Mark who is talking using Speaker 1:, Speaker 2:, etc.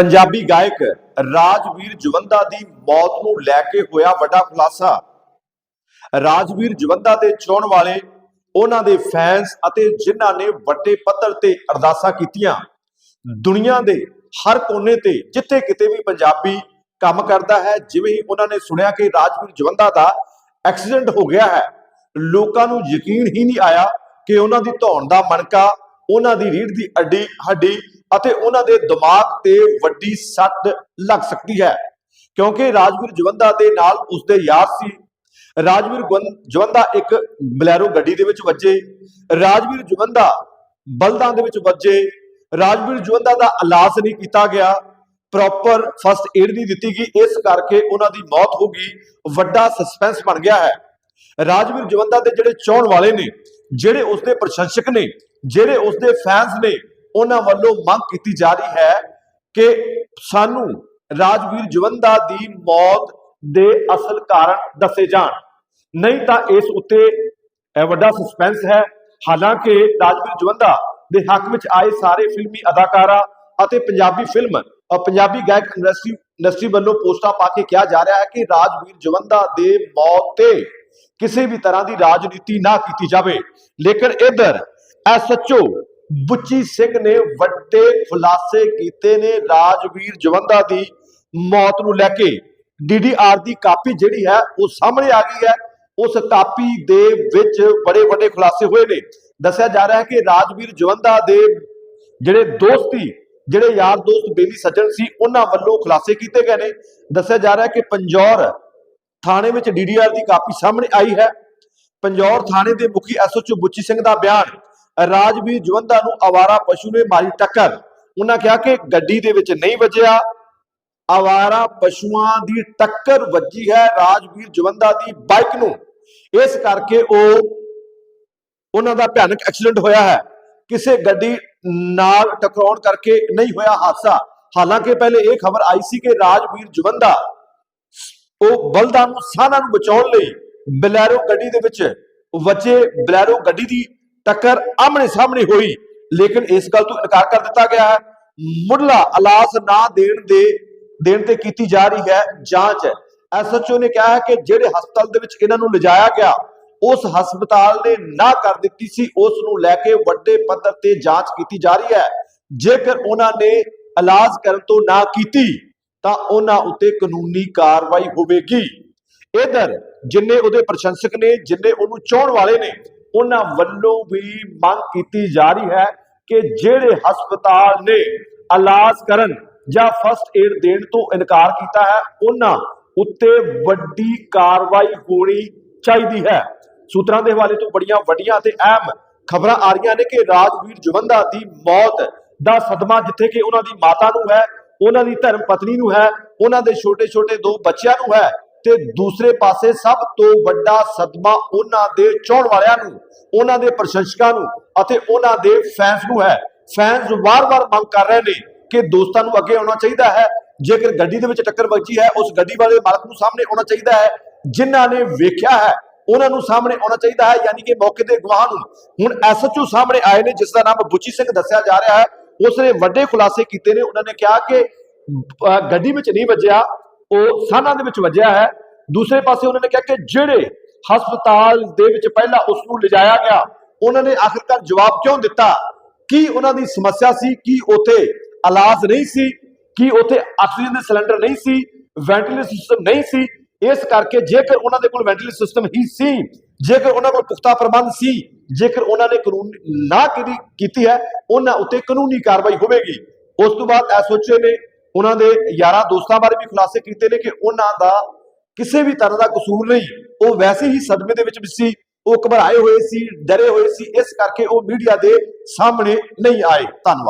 Speaker 1: ਪੰਜਾਬੀ ਗਾਇਕ ਰਾਜਵੀਰ ਜਵੰਦਾ ਦੀ ਮੌਤ ਨੂੰ ਲੈ ਕੇ ਹੋਇਆ ਵੱਡਾ ਖੁਲਾਸਾ। ਰਾਜਵੀਰ ਜਵੰਦਾ ਦੇ ਚਾਹਣ ਵਾਲੇ ਉਹਨਾਂ ਦੇ ਫੈਨਸ ਅਤੇ ਜਿਨ੍ਹਾਂ ਨੇ ਵੱਡੇ ਪੱਧਰ ਤੇ ਅਰਦਾਸਾਂ ਕੀਤੀਆਂ। ਦੁਨੀਆ ਦੇ ਹਰ ਕੋਨੇ ਤੇ ਜਿੱਥੇ ਕਿਤੇ ਵੀ ਪੰਜਾਬੀ ਕੰਮ ਕਰਦਾ ਹੈ, ਜਿਵੇਂ ਹੀ ਉਹਨਾਂ ਨੇ ਸੁਣਿਆ ਕਿ ਰਾਜਵੀਰ ਜਵੰਦਾ ਦਾ ਐਕਸੀਡੈਂਟ ਹੋ ਗਿਆ ਹੈ, ਲੋਕਾਂ ਨੂੰ ਯਕੀਨ ਹੀ ਨਹੀਂ ਆਇਆ ਕਿ ਉਹਨਾਂ ਦੀ ਧੌਣ ਦਾ ਮਣਕਾ, ਉਹਨਾਂ ਦੀ ਰੀੜ੍ਹ ਦੀ ਅੱਡੀ, ਹੱਡੀ ਅਤੇ ਉਹਨਾਂ ਦੇ ਦਿਮਾਗ ਤੇ ਵੱਡੀ ਸੱਟ ਲੱਗ ਸਕਦੀ ਹੈ। ਕਿਉਂਕਿ ਰਾਜਵੀਰ ਜਵੰਦਾ ਦੇ ਨਾਲ ਉਸਦੇ ਯਾਰ ਸੀ। ਰਾਜਵੀਰ ਗਵੰ- ਜਵੰਦਾ ਇੱਕ ਬਲੈਰੋ ਗੱਡੀ ਦੇ ਵਿੱਚ ਵੱਜੇ। ਰਾਜਵੀਰ ਜਵੰਦਾ ਬਲਦਾਂ ਦੇ ਵਿੱਚ ਵੱਜੇ। ਰਾਜਵੀਰ ਜਵੰਦਾ ਦਾ ਇਲਾਜ ਨਹੀਂ ਕੀਤਾ ਗਿਆ। ਪ੍ਰੋਪਰ ਫਸਟ ਏਡ ਨਹੀਂ ਦਿੱਤੀ ਗਈ। ਇਸ ਕਰਕੇ ਉਹਨਾਂ ਦੀ ਮੌਤ ਹੋ ਗਈ। ਵੱਡਾ ਸਸਪੈਂਸ ਬਣ ਗਿਆ ਹੈ। ਰਾਜਵੀਰ ਜਵੰਦਾ ਦੇ ਜਿਹੜੇ ਚਾਹਣ ਵਾਲੇ ਨੇ, ਜਿਹੜੇ ਉਸਦੇ ਪ੍ਰਸ਼ੰਸਕ ਨੇ, ਜਿਹੜੇ ਉਸਦੇ ਫੈਨਸ ਨੇ ਉਹਨਾਂ ਵੱਲੋਂ ਮੰਗ ਕੀਤੀ ਜਾ ਰਹੀ ਹੈ ਕਿ ਸਾਨੂੰ ਰਾਜਵੀਰ ਜਵੰਦਾ ਦੀ ਮੌਤ ਦੇ ਅਸਲ ਕਾਰਨ ਦੱਸੇ ਜਾਣ। ਨਹੀਂ ਤਾਂ ਇਸ ਉੱਤੇ ਵੱਡਾ ਸਸਪੈਂਸ ਹੈ। ਹਾਲਾਂਕਿ ਰਾਜਵੀਰ ਜਵੰਦਾ ਦੇ ਹੱਕ ਵਿੱਚ ਆਏ ਸਾਰੇ ਫਿਲਮੀ ਅਦਾਕਾਰਾ ਅਤੇ ਪੰਜਾਬੀ ਫਿਲਮ ਪੰਜਾਬੀ ਗਾਇਕ ਇੰਡਸਟਰੀ ਇੰਡਸਟਰੀ ਵੱਲੋਂ ਪੋਸਟਾਂ ਪਾ ਕੇ ਕਿਹਾ ਜਾ ਰਿਹਾ ਹੈ ਕਿ ਰਾਜਵੀਰ ਜਵੰਦਾ ਦੇ ਮੌਤ ਤੇ ਕਿਸੇ ਵੀ ਤਰ੍ਹਾਂ ਦੀ ਰਾਜਨੀਤੀ ਨਾ ਕੀਤੀ ਜਾਵੇ। ਲੇਕਿਨ ਇਧਰ ਐਸਐਚਓ ਬੁੱਚੀ ਸਿੰਘ ਨੇ ਵੱਡੇ ਖੁਲਾਸੇ ਕੀਤੇ ਨੇ ਰਾਜਵੀਰ ਜਵੰਦਾ ਦੀ ਮੌਤ ਨੂੰ ਲੈ ਕੇ। ਡੀਡੀਆਰ ਦੀ ਕਾਪੀ ਜਿਹੜੀ ਹੈ, ਉਹ ਸਾਹਮਣੇ ਆ ਗਈ ਹੈ। ਉਸ ਕਾਪੀ ਦੇ ਵਿੱਚ ਬੜੇ ਵੱਡੇ ਖੁਲਾਸੇ ਹੋਏ ਨੇ। ਦੱਸਿਆ ਜਾ ਰਿਹਾ ਹੈ ਕਿ ਰਾਜਵੀਰ ਜਵੰਦਾ ਦੇ ਜਿਹੜੇ ਦੋਸਤੀ ਜਿਹੜੇ ਯਾਰ ਦੋਸਤ ਬੇਲੀ ਸੱਜਣ ਸੀ, ਉਹਨਾਂ ਵੱਲੋਂ ਖੁਲਾਸੇ ਕੀਤੇ ਗਏ ਨੇ। ਦੱਸਿਆ ਜਾ ਰਿਹਾ ਹੈ ਕਿ ਪੰਜੌਰ ਥਾਣੇ ਵਿੱਚ ਡੀਡੀਆਰ ਦੀ ਕਾਪੀ ਸਾਹਮਣੇ ਆਈ ਹੈ। ਪੰਜੌਰ ਥਾਣੇ ਦੇ ਮੁਖੀ ਐਸਓਚਓ ਬੁੱਚੀ ਸਿੰਘ ਦਾ ਬਿਆਨ ਰਾਜਵੀਰ ਜਵੰਦਾ ਨੂੰ ਆਵਾਰਾ ਪਸ਼ੂ ਨੇ ਮਾਰੀ ਟੱਕਰ। ਉਹਨਾਂ ਕਿਹਾ ਕਿ ਗੱਡੀ ਦੇ ਵਿੱਚ ਨਹੀਂ ਵੱਜਿਆ। ਆਵਾਰਾ ਪਸ਼ੂਆਂ ਦੀ ਟੱਕਰ ਵੱਜੀ ਹੈ ਰਾਜਵੀਰ ਜਵੰਦਾ ਦੀ ਬਾਈਕ ਨੂੰ। ਇਸ ਕਰਕੇ ਉਹ, ਉਹਨਾਂ ਦਾ ਭਿਆਨਕ ਐਕਸੀਡੈਂਟ ਹੋਇਆ ਹੈ। ਕਿਸੇ ਗੱਡੀ ਨਾਲ ਟਕਰਾਉਣ ਕਰਕੇ ਨਹੀਂ ਹੋਇਆ ਹਾਦਸਾ। ਹਾਲਾਂਕਿ ਪਹਿਲੇ ਇਹ ਖਬਰ ਆਈ ਸੀ ਕਿ ਰਾਜਵੀਰ ਜਵੰਦਾ ਉਹ ਬਲਦਾਂ ਨੂੰ ਸਾਨਾਂ ਨੂੰ ਬਚਾਉਣ ਲਈ ਬਲੈਰੋ ਗੱਡੀ ਦੇ ਵਿੱਚ ਵਜੇ। ਬਲੈਰੋ ਗੱਡੀ ਦੀ ਟੱਕਰ ਆਮਣੇ ਸਾਹਮਣੇ ਹੋਈ। ਲੇਕਿਨ ਇਸ ਗੱਲ ਤੋਂ ਇਨਕਾਰ ਕਰ ਦਿੱਤਾ ਗਿਆ ਹੈ। ਮੁੱਢਲਾ ਇਲਾਜ ਨਾ ਦੇਣ ਦੇ, ਦੇਣ ਤੇ ਕੀਤੀ ਜਾ ਰਹੀ ਹੈ ਜਾਂਚ ਐਸਐਚਓ ਨੇ ਕਿਹਾ ਹੈ ਕਿ ਜਿਹੜੇ ਹਸਪਤਾਲ ਦੇ ਵਿੱਚ ਇਹਨਾਂ ਨੂੰ ਲਿਜਾਇਆ ਗਿਆ, ਉਸ ਹਸਪਤਾਲ ਨੇ ਨਾ ਕਰ ਦਿੱਤੀ ਸੀ, ਉਸ ਨੂੰ ਲੈ ਕੇ ਵੱਡੇ ਪੱਧਰ ਤੇ ਜਾਂਚ ਕੀਤੀ ਜਾ ਰਹੀ ਹੈ। ਜੇਕਰ ਉਹਨਾਂ ਨੇ ਇਲਾਜ ਕਰਨ ਤੋਂ ਨਾ ਕੀਤੀ, ਤਾਂ ਉਹਨਾਂ ਉੱਤੇ ਕਾਨੂੰਨੀ ਕਾਰਵਾਈ ਹੋਵੇਗੀ। ਇਧਰ ਜਿੰਨੇ ਉਹਦੇ ਪ੍ਰਸ਼ੰਸਕ ਨੇ, ਜਿੰਨੇ ਉਹਨੂੰ ਚਾਹਣ ਵਾਲੇ ਨੇ ਉਹਨਾਂ ਵੱਲੋਂ ਵੀ ਮੰਗ ਕੀਤੀ ਜਾ ਰਹੀ ਹੈ ਕਿ ਜਿਹੜੇ ਹਸਪਤਾਲ ਨੇ ਇਲਾਜ ਕਰਨ ਜਾਂ ਫਸਟ ਏਡ ਦੇਣ ਤੋਂ ਇਨਕਾਰ ਕੀਤਾ ਹੈ, ਉਹਨਾਂ ਉੱਤੇ ਵੱਡੀ ਕਾਰਵਾਈ ਹੋਣੀ ਚਾਹੀਦੀ ਹੈ। ਸੂਤਰਾਂ ਦੇ ਹਵਾਲੇ ਤੋਂ ਬੜੀਆਂ ਵੱਡੀਆਂ ਤੇ ਅਹਿਮ ਖਬਰਾਂ ਆ ਰਹੀਆਂ ਨੇ ਕਿ ਰਾਜਵੀਰ ਜਵੰਦਾ ਦੀ ਮੌਤ ਦਾ ਸਦਮਾ ਜਿੱਥੇ ਕਿ ਉਹਨਾਂ ਦੀ ਮਾਤਾ ਨੂੰ ਹੈ, ਉਹਨਾਂ ਦੀ ਧਰਮ ਪਤਨੀ ਨੂੰ ਹੈ, ਉਹਨਾਂ ਦੇ ਛੋਟੇ-ਛੋਟੇ ਦੋ ਬੱਚਿਆਂ ਨੂੰ ਹੈ ਤੇ ਦੂਸਰੇ ਪਾਸੇ ਸਭ ਤੋਂ ਵੱਡਾ ਸਦਮਾ ਉਹਨਾਂ ਦੇ ਚਾਹਣ ਵਾਲਿਆਂ ਨੂੰ, ਉਹਨਾਂ ਦੇ ਪ੍ਰਸ਼ੰਸਕਾਂ ਨੂੰ ਅਤੇ ਉਹਨਾਂ ਦੇ ਫੈਨਸ ਨੂੰ ਹੈ। ਫੈਨਸ ਵਾਰ-ਵਾਰ ਮੰਗ ਕਰ ਰਹੇ ਨੇ ਕਿ ਦੋਸਤਾਂ ਨੂੰ ਅੱਗੇ ਆਉਣਾ ਚਾਹੀਦਾ ਹੈ। ਜੇਕਰ ਗੱਡੀ ਦੇ ਵਿੱਚ ਟੱਕਰ ਵੱਜੀ ਹੈ, ਉਸ ਗੱਡੀ ਵਾਲੇ ਮਾਲਕ ਨੂੰ ਸਾਹਮਣੇ ਆਉਣਾ ਚਾਹੀਦਾ ਹੈ। ਜਿਨ੍ਹਾਂ ਨੇ ਵੇਖਿਆ ਹੈ, ਉਹਨਾਂ ਨੂੰ ਸਾਹਮਣੇ ਆਉਣਾ ਚਾਹੀਦਾ ਹੈ। ਯਾਨੀ ਕਿ ਮੌਕੇ ਦੇ ਗਵਾਹ ਨੂੰ ਹੁਣ ਐਸਐਚਓ ਸਾਹਮਣੇ ਆਏ ਨੇ, ਜਿਸ ਦਾ ਨਾਮ ਬੁੱਚੀ ਸਿੰਘ ਦੱਸਿਆ ਜਾ ਰਿਹਾ ਹੈ। ਉਸ ਨੇ ਵੱਡੇ ਖੁਲਾਸੇ ਕੀਤੇ ਨੇ। ਉਹਨਾਂ ਨੇ ਕਿਹਾ ਕਿ ਗੱਡੀ ਵਿੱਚ ਨਹੀਂ ਵੱਜਿਆ। ਉਹ ਸਾਨਾਂ ਦੇ ਵਿੱਚ ਵੱਜਿਆ ਹੈ। ਦੂਸਰੇ ਪਾਸੇ ਉਹਨਾਂ ਨੇ ਕਿਹਾ ਕਿ ਜਿਹੜੇ ਹਸਪਤਾਲ ਦੇ ਵਿੱਚ ਪਹਿਲਾਂ ਉਸ ਨੂੰ ਲਿਜਾਇਆ ਗਿਆ, ਉਹਨਾਂ ਨੇ ਆਖਿਰਕਾਰ ਜਵਾਬ ਕਿਉਂ ਦਿੱਤਾ? ਕੀ ਉਹਨਾਂ ਦੀ ਸਮੱਸਿਆ ਸੀ? ਕੀ ਉਥੇ ਇਲਾਜ ਨਹੀਂ ਸੀ? ਕੀ ਉਥੇ ਆਕਸੀਜਨ ਦੇ ਸਿਲੰਡਰ ਨਹੀਂ ਸੀ? ਵੈਂਟੀਲੇਟਰ ਸਿਸਟਮ ਨਹੀਂ ਸੀ? ਇਸ ਕਰਕੇ ਜੇਕਰ ਉਹਨਾਂ ਦੇ ਕੋਲ ਵੈਂਟੀਲੇਟਰ ਸਿਸਟਮ ਹੀ ਸੀ, ਜੇਕਰ ਉਹਨਾਂ ਕੋਲ ਪੁਖਤਾ ਪ੍ਰਬੰਧ ਸੀ, ਜੇਕਰ ਉਹਨਾਂ ਨੇ ਕਾਨੂੰਨ ਨਾ ਕੀਤੀ ਕੀਤੀ ਹੈ, ਉਹਨਾਂ ਉੱਤੇ ਕਾਨੂੰਨੀ ਕਾਰਵਾਈ ਹੋਵੇਗੀ। ਉਸ ਤੋਂ ਬਾਅਦ ਐਸਓਚਏ ਨੇ ਉਹਨਾਂ ਦੇ ਯਾਰਾਂ ਦੋਸਤਾਂ ਬਾਰੇ ਵੀ ਖੁਲਾਸੇ ਕੀਤੇ ਨੇ ਕਿ ਉਹਨਾਂ ਦਾ ਕਿਸੇ ਵੀ ਤਰ੍ਹਾਂ ਦਾ ਕਸੂਰ ਨਹੀਂ, ਉਹ ਵੈਸੇ ਹੀ ਸਦਮੇ ਦੇ ਵਿੱਚ ਵੀ ਸੀ, ਉਹ ਘਬਰਾਏ ਹੋਏ ਸੀ, ਡਰੇ ਹੋਏ ਸੀ, ਇਸ ਕਰਕੇ ਉਹ ਮੀਡੀਆ ਦੇ ਸਾਹਮਣੇ ਨਹੀਂ ਆਏ। ਧੰਨਵਾਦ।